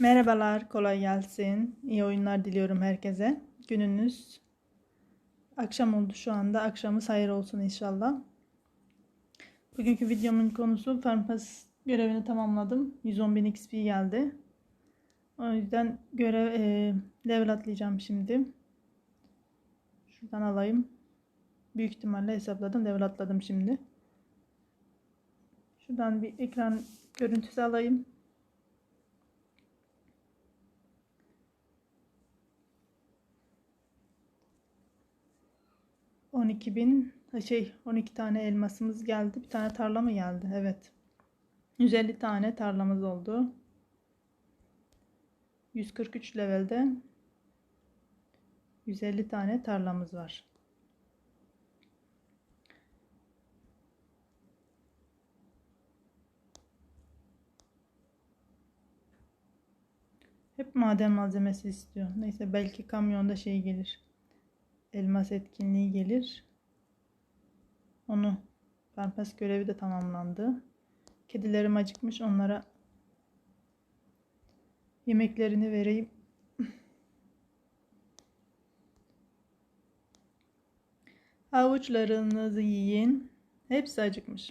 Merhabalar, kolay gelsin. İyi oyunlar diliyorum herkese. Gününüz akşam oldu şu anda. Akşamı hayır olsun inşallah. Bugünkü videomun konusu Farmpas görevini tamamladım. 110.000 XP geldi. O yüzden görev e, level atlayacağım şimdi. Şuradan alayım. Büyük ihtimalle hesapladım. Level atladım şimdi. Şuradan bir ekran görüntüsü alayım. On iki bin şey 12 tane elmasımız geldi. Bir tane tarla mı geldi? Evet. 150 tane tarlamız oldu. 143 levelde 150 tane tarlamız var. Hep maden malzemesi istiyor. Neyse belki kamyonda şey gelir. Elmas etkinliği gelir. Onu Pempas görevi de tamamlandı. Kedilerim acıkmış. Onlara yemeklerini vereyim. Havuçlarınızı yiyin. Hepsi acıkmış.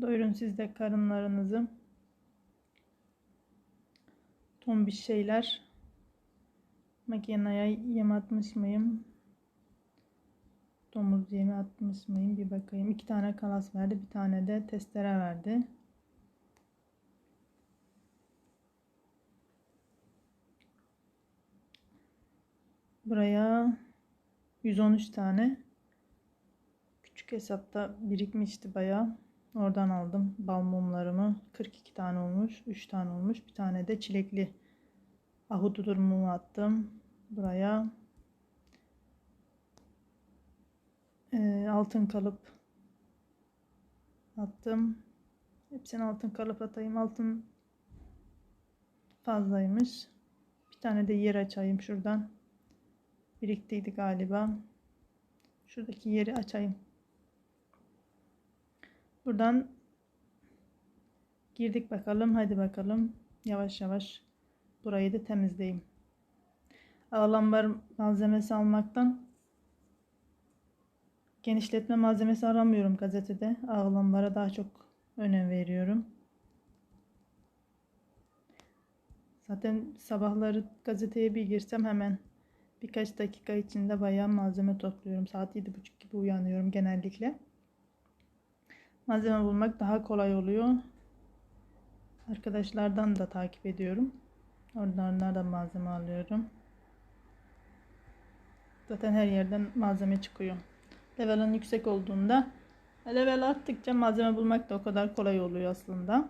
Doyurun siz de karınlarınızı. Ton bir şeyler. Makineye yem atmış mıyım? Domuz yemi atmış mıyım? Bir bakayım. İki tane kalas verdi. Bir tane de testere verdi. Buraya 113 tane. Küçük hesapta birikmişti bayağı. Oradan aldım bal mumlarımı. 42 tane olmuş. 3 tane olmuş. Bir tane de çilekli ahududur mumu attım. Buraya e, altın kalıp attım. Hepsini altın kalıp atayım. Altın fazlaymış. Bir tane de yer açayım şuradan. Biriktiydi galiba. Şuradaki yeri açayım. Buradan girdik bakalım. Hadi bakalım. Yavaş yavaş burayı da temizleyeyim. Ağlambar malzemesi almaktan genişletme malzemesi aramıyorum gazetede. Ağlambara daha çok önem veriyorum. Zaten sabahları gazeteye bir girsem hemen birkaç dakika içinde bayağı malzeme topluyorum. Saat 7.30 gibi uyanıyorum genellikle malzeme bulmak daha kolay oluyor. Arkadaşlardan da takip ediyorum. Oradan da malzeme alıyorum. Zaten her yerden malzeme çıkıyor. Level'ın yüksek olduğunda level arttıkça malzeme bulmak da o kadar kolay oluyor aslında.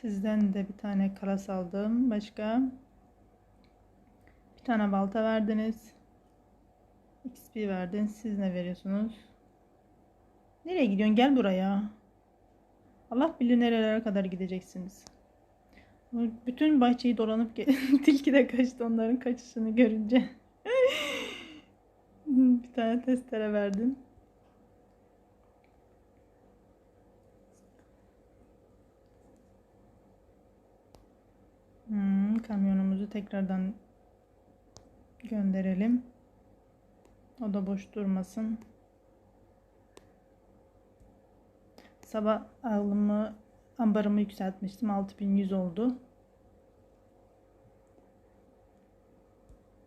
Sizden de bir tane karas aldım. Başka bir tane balta verdiniz. XP verdin. Siz ne veriyorsunuz? Nereye gidiyorsun? Gel buraya. Allah bilir nerelere kadar gideceksiniz. Bütün bahçeyi dolanıp tilki de kaçtı onların kaçışını görünce. bir tane testere verdin. Hmm, kamyonumuzu tekrardan gönderelim. O da boş durmasın. Sabah alımı ambarımı yükseltmiştim. 6100 oldu.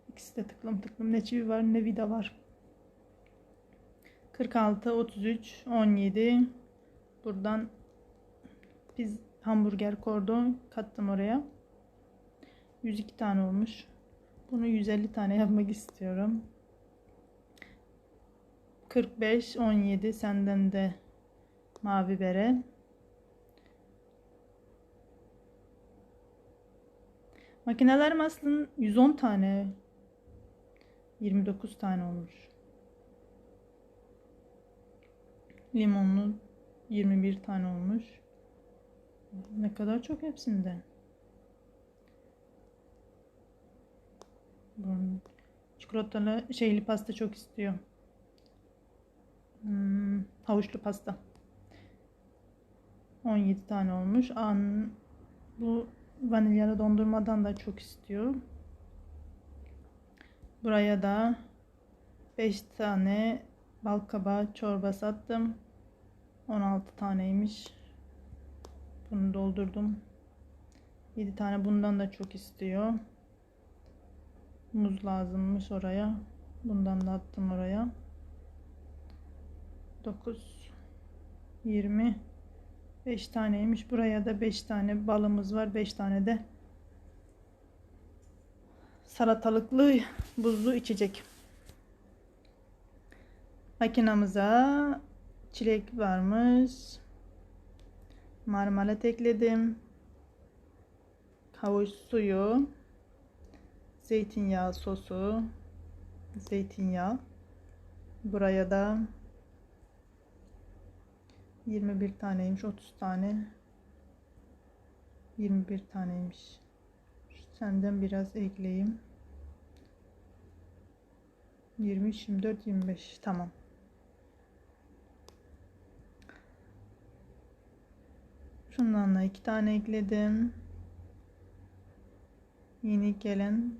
İkisi de tıklım tıklım. Ne çivi var ne vida var. 46, 33, 17. Buradan biz hamburger kordon kattım oraya. 102 tane olmuş. Bunu 150 tane yapmak istiyorum. 45 17 senden de mavi bere. Makinelerim aslında 110 tane 29 tane olmuş. Limonlu 21 tane olmuş. Ne kadar çok hepsinde. Çikolatalı şeyli pasta çok istiyor. Hmm, havuçlu pasta. 17 tane olmuş. An bu vanilyalı dondurmadan da çok istiyor. Buraya da 5 tane bal kabağı çorba sattım. 16 taneymiş. Bunu doldurdum. 7 tane bundan da çok istiyor. Muz lazımmış oraya. Bundan da attım oraya. 9 20 5 taneymiş. Buraya da 5 tane balımız var. 5 tane de salatalıklı buzlu içecek. Makinamıza çilek varmış. Marmelat ekledim. Havuç suyu. Zeytinyağı sosu. Zeytinyağı. Buraya da 21 taneymiş. 30 tane. 21 taneymiş. Senden biraz ekleyeyim. 20, 24, 25. Tamam. Şundan da iki tane ekledim. Yeni gelen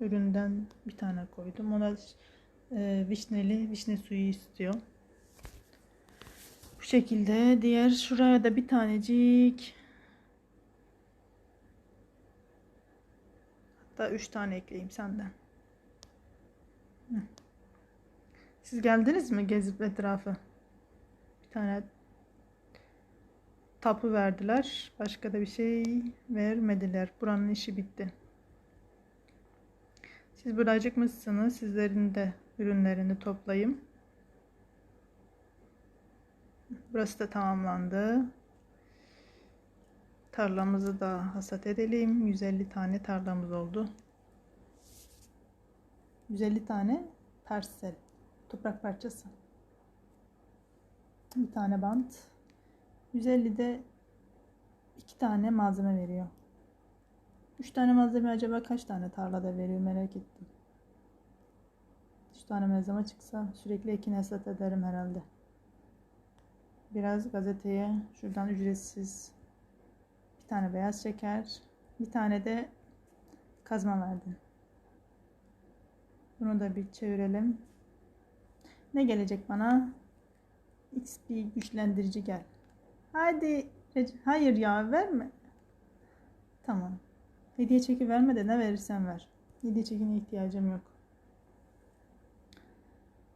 üründen bir tane koydum. Ona e, vişneli vişne suyu istiyor. Bu şekilde diğer şuraya da bir tanecik hatta üç tane ekleyeyim senden. Siz geldiniz mi gezip etrafı? Bir tane tapu verdiler. Başka da bir şey vermediler. Buranın işi bitti. Siz burada acıkmışsınız. Sizlerin de ürünlerini toplayayım. Burası da tamamlandı. Tarlamızı da hasat edelim. 150 tane tarlamız oldu. 150 tane parsel. Toprak parçası. Bir tane bant. 150'de iki tane malzeme veriyor. 3 tane malzeme acaba kaç tane tarlada veriyor merak ettim. 3 tane malzeme çıksa sürekli ekin hasat ederim herhalde. Biraz gazeteye şuradan ücretsiz bir tane beyaz şeker, bir tane de kazma verdim. Bunu da bir çevirelim. Ne gelecek bana? XP güçlendirici gel. Hadi. Hayır ya verme. Tamam. Hediye çeki verme de ne verirsen ver. Hediye çekine ihtiyacım yok.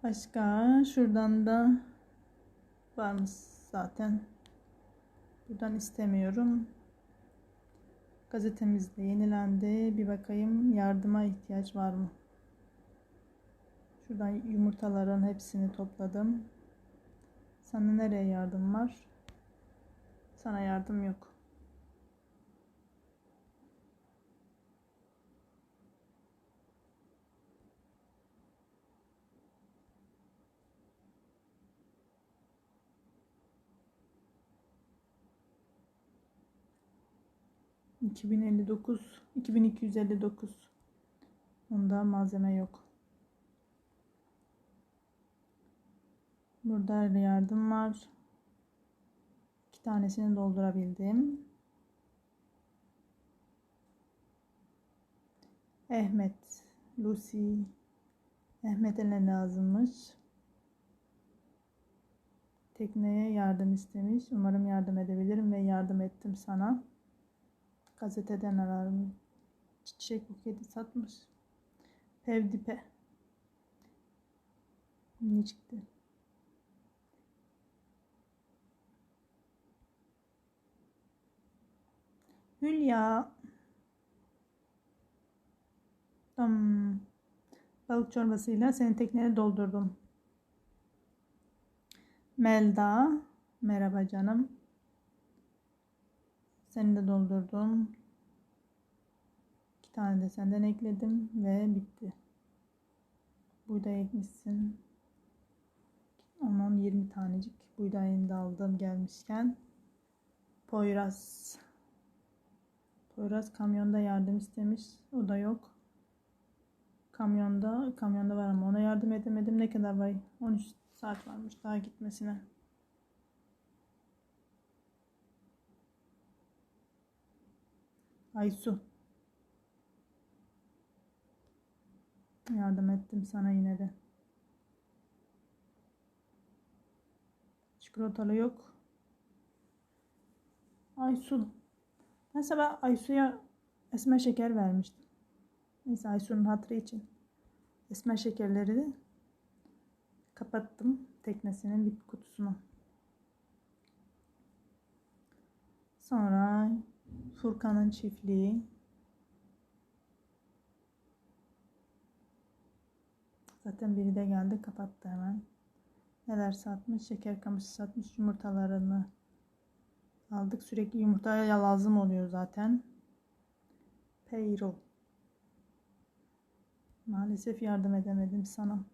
Başka şuradan da varmış zaten. Buradan istemiyorum. Gazetemiz de yenilendi. Bir bakayım yardıma ihtiyaç var mı? Şuradan yumurtaların hepsini topladım. Sana nereye yardım var? Sana yardım yok. İki bin elli dokuz, iki bin iki yüz elli dokuz. Onda malzeme yok. Burada yardım var. Tanesini doldurabildim. Ahmet, Lucy, Ahmet'e ne lazımmış? Tekneye yardım istemiş. Umarım yardım edebilirim ve yardım ettim sana. Gazeteden ararım. Çiçek buketi satmış. Pevdipe. Ne çıktı? Hülya. Hmm. Balık çorbasıyla senin tekneni doldurdum. Melda. Merhaba canım. Seni de doldurdum. İki tane de senden ekledim ve bitti. Buğday ekmişsin. 10-20 tanecik buğdayını da aldım gelmişken. Poyraz. Poyraz kamyonda yardım istemiş. O da yok. Kamyonda, kamyonda var ama ona yardım edemedim. Ne kadar var? 13 saat varmış daha gitmesine. Aysu. Yardım ettim sana yine de. Çikolatalı yok. Aysu. Ben sabah Aysu'ya esmer şeker vermiştim. Neyse Aysu'nun hatırı için. Esmer şekerleri de kapattım teknesinin bir kutusunu. Sonra Furkan'ın çiftliği. Zaten biri de geldi kapattı hemen. Neler satmış? Şeker kamışı satmış. Yumurtalarını aldık. Sürekli yumurtaya lazım oluyor zaten. Peyro. Maalesef yardım edemedim sana.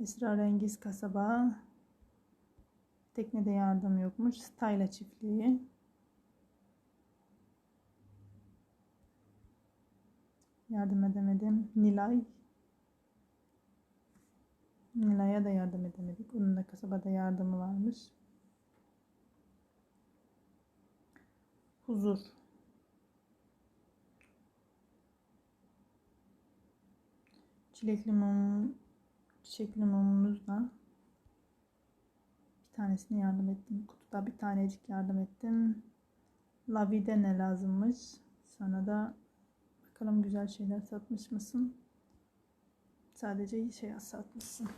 Esrarengiz kasaba. Teknede yardım yokmuş. Stayla çiftliği. Yardım edemedim. Nilay. Nilay'a da yardım edemedik. Onun da kasabada yardımı varmış. Huzur. Çilekli mum, çiçekli mumumuzla bir tanesini yardım ettim. Kutuda bir tanecik yardım ettim. Lavide ne lazımmış? Sana da bakalım güzel şeyler satmış mısın? Sadece şey satmışsın.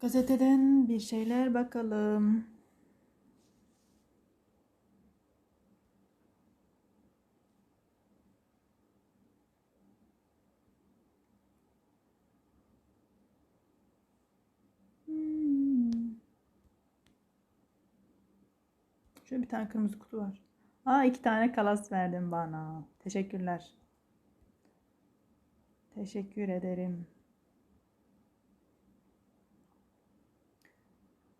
Gazeteden bir şeyler bakalım. Hmm. Şöyle bir tane kırmızı kutu var. Aa iki tane kalas verdin bana. Teşekkürler. Teşekkür ederim.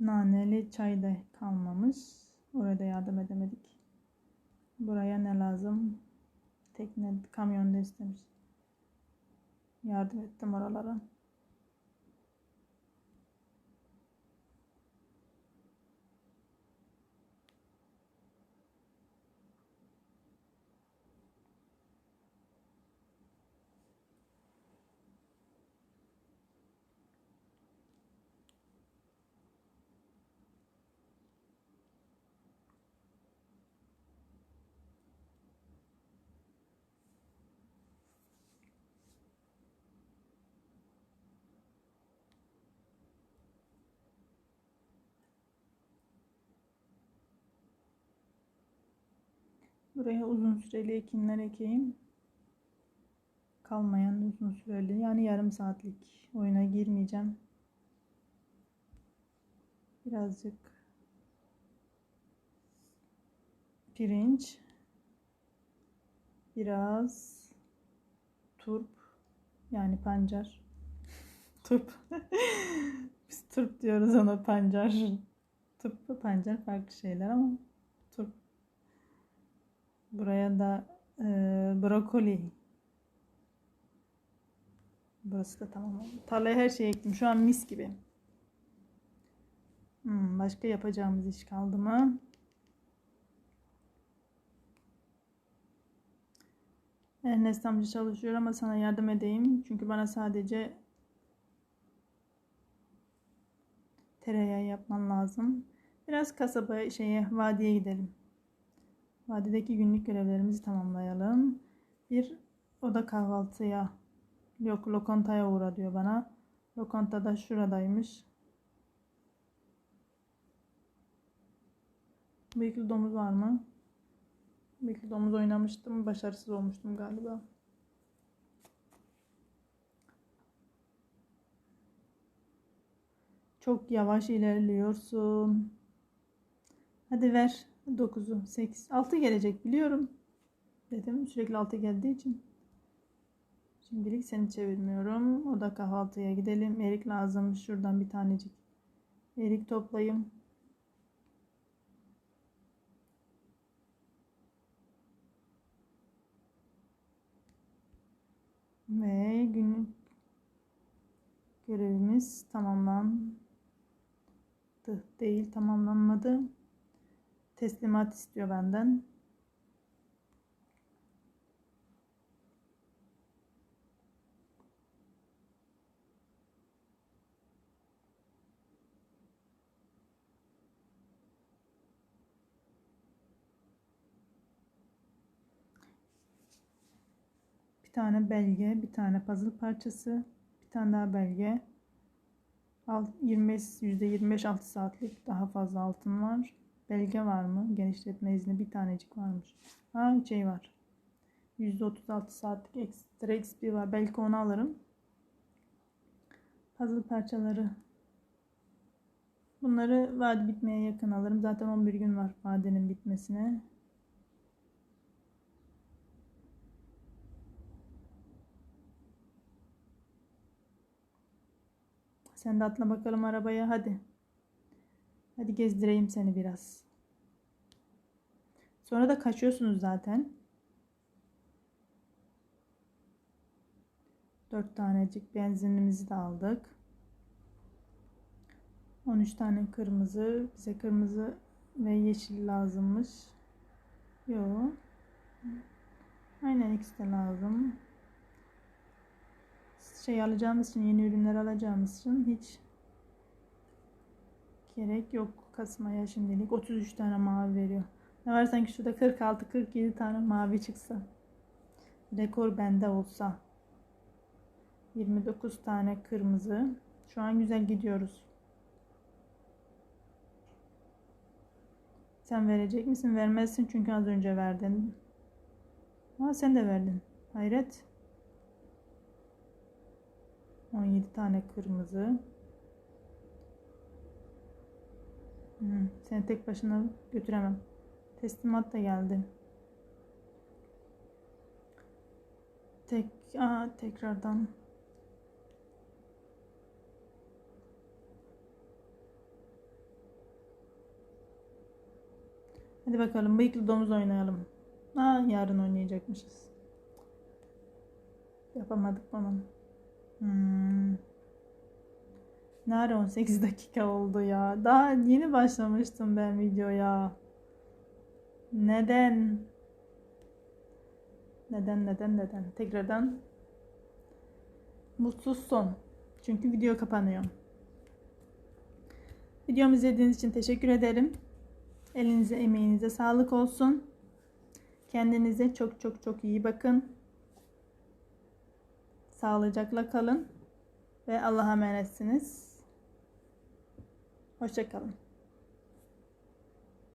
Naneli çay da kalmamış. Orada yardım edemedik. Buraya ne lazım? Tekne, kamyonda istemiş. Yardım ettim oralara. Buraya uzun süreli ekinler ekeyim. Kalmayan uzun süreli yani yarım saatlik oyuna girmeyeceğim. Birazcık pirinç, biraz turp yani pancar. turp. Biz turp diyoruz ona pancar. Turp pancar farklı şeyler ama Buraya da e, brokoli. Burası da tamam oldu. Tarlaya her şeyi ektim. Şu an mis gibi. Hmm, başka yapacağımız iş kaldı mı? Ernest amca çalışıyor ama sana yardım edeyim. Çünkü bana sadece tereyağı yapman lazım. Biraz kasaba şeye vadiye gidelim. Vadideki günlük görevlerimizi tamamlayalım. Bir oda kahvaltıya yok lokantaya uğra diyor bana. Lokanta da şuradaymış. Bıyıklı domuz var mı? Bıyıklı domuz oynamıştım. Başarısız olmuştum galiba. Çok yavaş ilerliyorsun. Hadi ver. 9'u 8. 6 gelecek biliyorum. Dedim sürekli 6 geldiği için. Şimdilik seni çevirmiyorum. O da kahvaltıya gidelim. Erik lazım. Şuradan bir tanecik. Erik toplayayım. Ve günlük görevimiz tamamlandı. Değil tamamlanmadı. Teslimat istiyor benden. Bir tane belge, bir tane puzzle parçası, bir tane daha belge. 25 %25 6 saatlik daha fazla altın var. Belge var mı? Genişletme izni bir tanecik varmış. Ha şey var. %36 saatlik ekstra XP var. Belki onu alırım. Puzzle parçaları. Bunları vade bitmeye yakın alırım. Zaten 11 gün var vadenin bitmesine. Sen de atla bakalım arabaya hadi. Hadi gezdireyim seni biraz. Sonra da kaçıyorsunuz zaten. Dört tanecik benzinimizi de aldık. 13 tane kırmızı. Bize kırmızı ve yeşil lazımmış. Yok. Aynen ikisi de lazım şey alacağımız için, yeni ürünler alacağımız için hiç gerek yok kasmaya şimdilik. 33 tane mavi veriyor. Ne var sanki şurada 46-47 tane mavi çıksa. Rekor bende olsa. 29 tane kırmızı. Şu an güzel gidiyoruz. Sen verecek misin? Vermezsin çünkü az önce verdin. Ha sen de verdin. Hayret. 17 tane kırmızı. Seni tek başına götüremem. Teslimat da geldi. Tek, aa, tekrardan. Hadi bakalım bıyıklı domuz oynayalım. Aa, yarın oynayacakmışız. Yapamadık bunu. Hmm. Nerede 18 dakika oldu ya. Daha yeni başlamıştım ben videoya. Neden? Neden neden neden? Tekrardan mutsuz son. Çünkü video kapanıyor. Videomu izlediğiniz için teşekkür ederim. Elinize emeğinize sağlık olsun. Kendinize çok çok çok iyi bakın. Sağlıcakla kalın ve Allah'a emanetsiniz. Hoşçakalın.